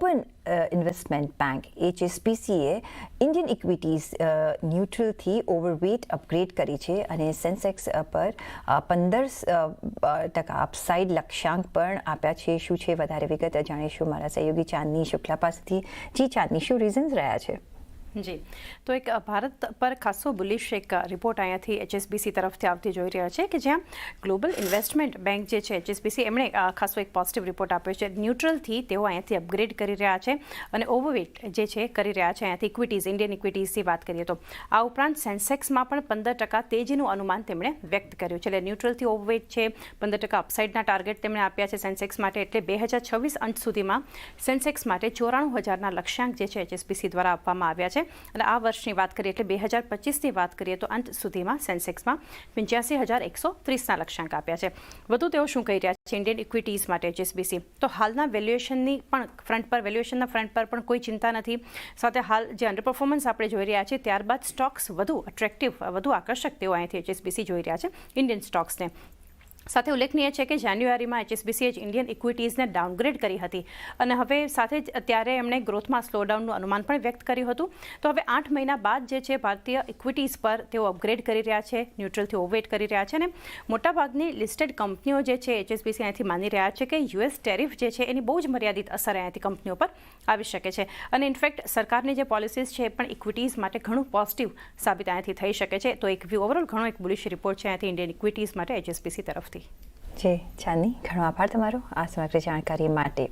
Global investment bank એચએસપીસીએ Indian equities ન્યુટ્રલથી overweight upgrade કરી છે અને સેન્સેક્સ પર પંદર ટકા અપસાઇડ લક્ષ્યાંક પણ આપ્યા છે. શું છે? વધારે વિગત જાણીશું મારા સહયોગી ચાંદની શુક્લા પાસેથી. જી ચાંદની, શું રીઝન્સ રહ્યા છે? જી. તો એક ભારત પર ખાસો બુલિશ એક રિપોર્ટ અહીંયાથી એચએસબીસી તરફથી આવતી જોઈ રહ્યા છે કે જ્યાં ગ્લોબલ ઇન્વેસ્ટમેન્ટ બેંક જે છે એચએસબીસી એમણે ખાસો એક પોઝિટિવ રિપોર્ટ આપ્યો છે. ન્યુટ્રલથી તેઓ અહીંયાથી અપગ્રેડ કરી રહ્યા છે અને ઓવરવેટ જે છે, કરી રહ્યા છે. અહીંયાથી ઇક્વિટીઝ ઇન્ડિયન ઇક્વિટીઝથી વાત કરીએ તો. આ ઉપરાંત સેન્સેક્સમાં પણ પંદર ટકા તેજીનું અનુમાન તેમણે વ્યક્ત કર્યું છે. એટલે ન્યુટ્રલથી ઓવરવેટ છે, પંદર ટકા અપસાઇડના ટાર્ગેટ તેમણે આપ્યા છે સેન્સેક્સ માટે. એટલે બે હજાર છવ્વીસ અંત સુધીમાં સેન્સેક્સ માટે ચોરાણું હજારના લક્ષ્યાંક જે છે એચએસબીસી દ્વારા આપવામાં આવ્યા છે. અને આ વર્ષની વાત કરીએ એટલે બે હજાર પચીસની વાત કરીએ તો અંત સુધીમાં સેન્સેક્સમાં પંચ્યાસી હજાર એકસો ત્રીસના લક્ષ્યાંક આપ્યા છે. વધુ તેઓ શું કહી રહ્યા છે? ઇન્ડિયન ઇક્વિટીઝ માટે એચએસબીસી તો હાલના વેલ્યુએશનની પણ ફ્રન્ટ પર વેલ્યુએશનના ફ્રન્ટ પર પણ કોઈ ચિંતા નથી. સાથે હાલ જે અંડર પરફોર્મન્સ આપણે જોઈ રહ્યા છીએ, ત્યારબાદ સ્ટોક્સ વધુ અટ્રેક્ટિવ વધુ આકર્ષક તેઓ અહીંથી એચએસબીસી જોઈ રહ્યા છે ઇન્ડિયન સ્ટોક્સને સાથે ઉલ્લેખનીય છે કે જાન્યુઆરીમાં એચએસબીસીએ જ ઇન્ડિયન ઇક્વિટીઝને ડાઉનગ્રેડ કરી હતી. અને હવે સાથે જ અત્યારે એમણે ગ્રોથમાં સ્લોડાઉનનું અનુમાન પણ વ્યક્ત કર્યું હતું. તો હવે આઠ મહિના બાદ જે છે ભારતીય ઇક્વિટીઝ પર તેઓ અપગ્રેડ કરી રહ્યા છે, ન્યુટ્રલથી ઓવરવેટ કરી રહ્યા છે અને મોટાભાગની લિસ્ટેડ કંપનીઓ જે છે એચએસબીસી અહીંયાથી માની રહ્યા છે કે યુએસ ટેરિફ જે છે એની બહુ જ મર્યાદિત અસર અહીંયાથી કંપનીઓ પર આવી શકે છે. અને ઇનફેક્ટ સરકારની જે પોલિસીઝ છે એ પણ ઇક્વિટીઝ માટે ઘણું પોઝિટિવ સાબિત અહીંયાથી થઈ શકે છે. તો એક ઓવરઓલ ઘણો એક બુલિશ રિપોર્ટ છે અહીંયાથી ઇન્ડિયન ઇક્વિટીઝ માટે એચએસબીસી તરફથી જી ચાંદની ઘણો આભાર તમારો આ સમગ્ર જાણકારી માટે.